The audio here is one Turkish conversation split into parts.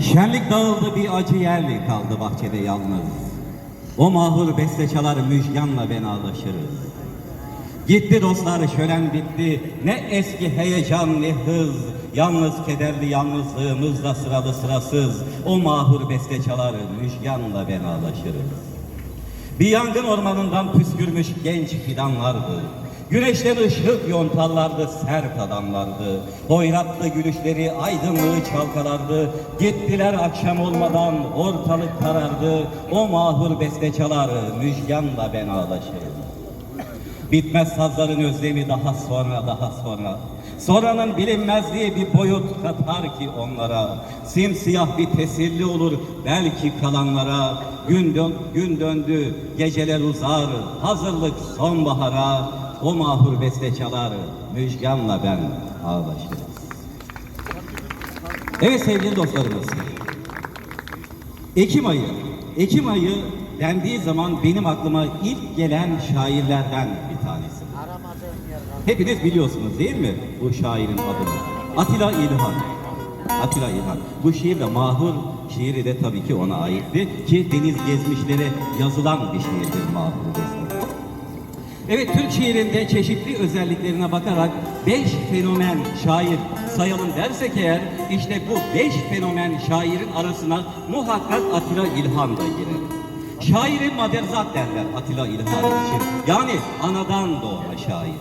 Şenlik dağıldı bir acı yerli kaldı bahçede yalnız. O mahur beste çalar müjganla ben ağlaşırız. Gitti dostlar şölen bitti. Ne eski heyecan ne hız. Yalnız kederli yalnızlığımızda sıralı sırasız. O mahur beste çalar müjganla ben ağlaşırız. Bir yangın ormanından püskürmüş genç fidanlardı. Güneşten ışık yontarlardı, sert adamlardı. Hoyratlı gülüşleri aydınlığı çalkalardı. Gittiler akşam olmadan ortalık karardı. O mahur beste çalar, müjganla ben ağlaşırım. Bitmez sazların özlemi daha sonra daha sonra. Sonranın bilinmezliği bir boyut katar ki onlara. Simsiyah bir teselli olur belki kalanlara. Gün, dön, gün döndü, geceler uzar. Hazırlık sonbahara. O mahur beste çalar. Müjganla ben ağlaşırız. Evet sevgili dostlarımız. Ekim ayı. Ekim ayı dendiği zaman benim aklıma ilk gelen şairlerden bir tanesi. Hepiniz biliyorsunuz değil mi bu şairin adını? Atilla İlhan. Atilla İlhan. Bu şiir de mahur şiiri de tabii ki ona aitti ki deniz gezmişlere yazılan bir şiirdir mahur beste. Evet Türk şiirinde çeşitli özelliklerine bakarak beş fenomen şair sayalım dersek eğer işte bu beş fenomen şairin arasına muhakkak Atilla İlhan da girer. Şairi maderzat derler Atilla İlhan için. Yani anadan doğma şair.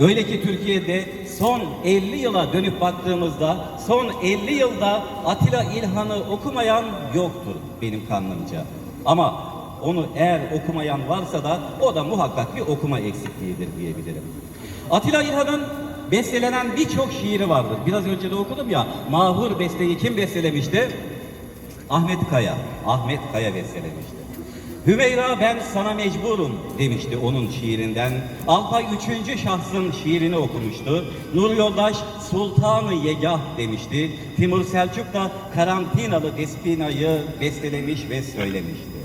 Öyle ki Türkiye'de son 50 yıla dönüp baktığımızda son 50 yılda Atilla İlhan'ı okumayan yoktur benim kanlımca. Ama onu eğer okumayan varsa da o da muhakkak bir okuma eksikliğidir diyebilirim. Atilla İlhan'ın bestelenen birçok şiiri vardır. Biraz önce de okudum ya. Mahur besteyi kim bestelemişti? Ahmet Kaya. Ahmet Kaya bestelemişti. Hümeyra ben sana mecburum demişti onun şiirinden. Alpay üçüncü şahsın şiirini okumuştu. Nur Yoldaş Sultanı Yegah demişti. Timur Selçuk da Karantinalı Despina'yı bestelemiş ve söylemişti.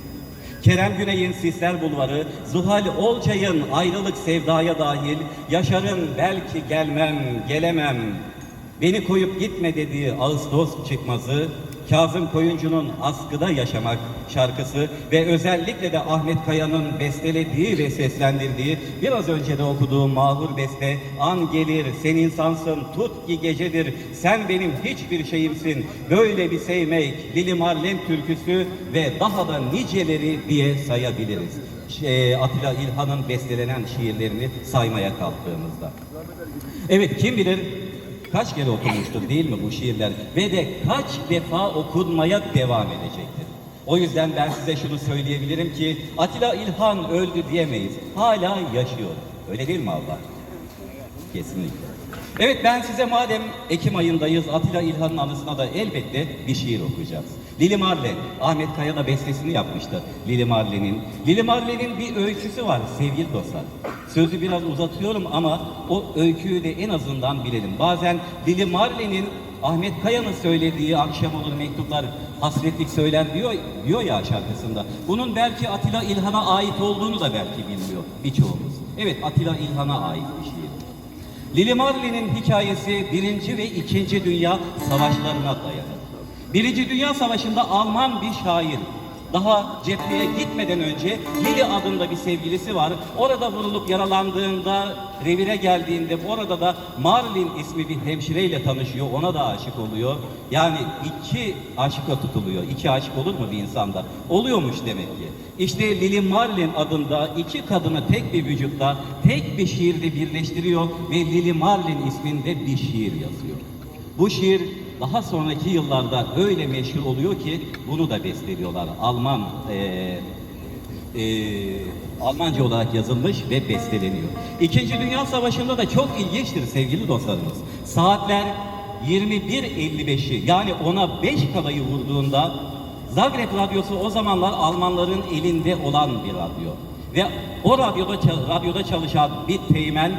Kerem Güney'in Sisler Bulvarı, Zuhal Olcay'ın Ayrılık Sevdaya dahil, Yaşar'ın Belki Gelmem, Gelemem, Beni koyup gitme dediği Ağustos çıkmazı, Kazım Koyuncu'nun Askıda Yaşamak şarkısı ve özellikle de Ahmet Kaya'nın bestelediği ve seslendirdiği biraz önce de okuduğum mahur beste An gelir sen insansın tut ki gecedir sen benim hiçbir şeyimsin böyle bir sevmek Lili Marlen türküsü ve daha da niceleri diye sayabiliriz. Şey, Atilla İlhan'ın bestelenen şiirlerini saymaya kalktığımızda. Evet kim bilir kaç kere okunmuştur değil mi bu şiirler ve de kaç defa okunmaya devam edecektir. O yüzden ben size şunu söyleyebilirim ki Atilla İlhan öldü diyemeyiz. Hala yaşıyor. Öyle değil mi Allah? Kesinlikle. Evet ben size madem Ekim ayındayız Atilla İlhan'ın anısına da elbette bir şiir okuyacağız. Lili Marlen, Ahmet Kaya da bestesini yapmıştı Lili Marlen'in. Lili Marlen'in bir öyküsü var sevgili dostlar. Sözü biraz uzatıyorum ama o öyküyü de en azından bilelim. Bazen Lili Marlen'in Ahmet Kaya'nın söylediği akşam olur mektuplar hasretlik söyler diyor, diyor ya şarkısında. Bunun belki Atilla İlhan'a ait olduğunu da belki bilmiyor birçoğumuz. Evet Atilla İlhan'a ait bir şiir. Lili Marlen'in hikayesi Birinci ve İkinci Dünya Savaşlarına dayanır. Birinci Dünya Savaşı'nda Alman bir şair daha cepheye gitmeden önce Lili adında bir sevgilisi var. Orada vurulup yaralandığında, revire geldiğinde orada da Marlin ismi bir hemşireyle tanışıyor. Ona da aşık oluyor. Yani iki aşka tutuluyor. İki aşık olur mu bir insanda? Oluyormuş demek ki. İşte Lili Marlin adında iki kadını tek bir vücutta, tek bir şiirde birleştiriyor ve Lili Marlin isminde bir şiir yazıyor. Bu şiir daha sonraki yıllarda öyle meşhur oluyor ki bunu da besteliyorlar. Alman eee eee, Almanca olarak yazılmış ve besteleniyor. İkinci Dünya Savaşı'nda da çok ilginçtir sevgili dostlarımız. Saatler 21.55'i yani ona 5 kalayı vurduğunda Zagreb Radyosu o zamanlar Almanların elinde olan bir radyo. Ve o radyoda, radyoda çalışan bir teğmen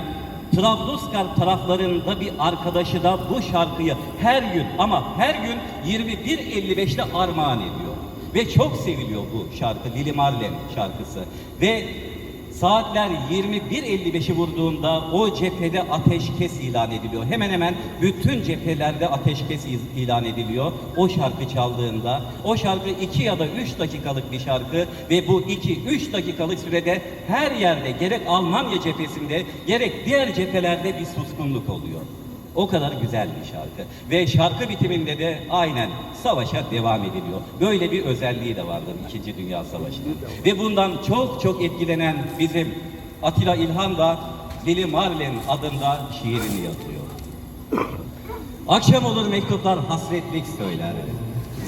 Trablusgar taraflarında bir arkadaşı da bu şarkıyı her gün ama her gün 21.55'te armağan ediyor. Ve çok seviliyor bu şarkı Lili Marlen şarkısı. Ve Saatler 21.55'i vurduğunda o cephede ateşkes ilan ediliyor. Hemen hemen bütün cephelerde ateşkes ilan ediliyor. O şarkı çaldığında, o şarkı 2 ya da 3 dakikalık bir şarkı ve bu 2-3 dakikalık sürede her yerde gerek Almanya cephesinde gerek diğer cephelerde bir suskunluk oluyor. O kadar güzel bir şarkı. Ve şarkı bitiminde de aynen savaşa devam ediliyor. Böyle bir özelliği de vardır İkinci Dünya Savaşı'nın. Ve bundan çok çok etkilenen bizim Atilla İlhan da Lili Marlen adında şiirini yazıyor. Akşam olur mektuplar hasretlik söyler.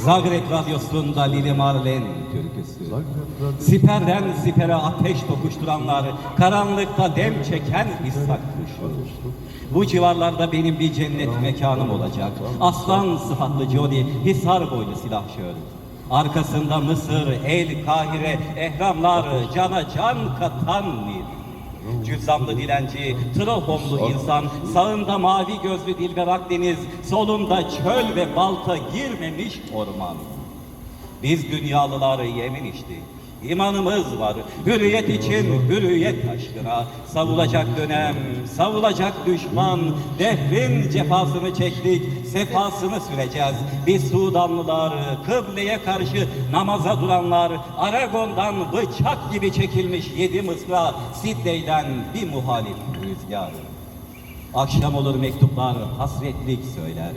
Zagreb Radyosu'nda Lili Marlen türküsü. Siperden sipere ateş tokuşturanlar, karanlıkta dem çeken İshak kuşu. Bu civarlarda benim bir cennet mekanım olacak. Aslan sıfatlı Jody, Hisar boylu silahşör. Arkasında Mısır, El Kahire, ehramlar, cana can katan Nil. Cüzzamlı dilenci, trofomlu insan, sağında mavi gözlü Dilber Akdeniz, solunda çöl ve balta girmemiş orman. Biz dünyalıları yemin içtik. İmanımız var. Hürriyet için hürriyet aşkına. Savulacak dönem, savulacak düşman. Devrin cefasını çektik, sefasını süreceğiz. Biz Sudanlılar, kıbleye karşı namaza duranlar, Aragon'dan bıçak gibi çekilmiş yedi mısra, Sidney'den bir muhalif rüzgar. Akşam olur mektuplar hasretlik söyler.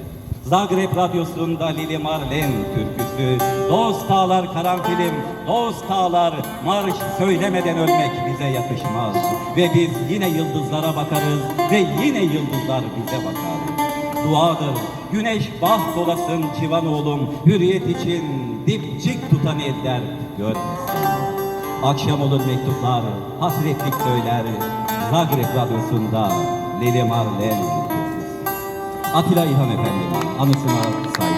Zagreb Radyosu'nda Lili Marlen türküsü. Dost ağlar karanfilim, dost ağlar marş söylemeden ölmek bize yakışmaz. Ve biz yine yıldızlara bakarız ve yine yıldızlar bize bakar. Duadır, güneş baht olasın civan oğlum, hürriyet için dipçik tutan eller görmesin. Akşam olur mektuplar, hasretlik söyler. Zagreb Radyosu'nda Lili Marlen. アキライハネフェンディのアムスマサイ。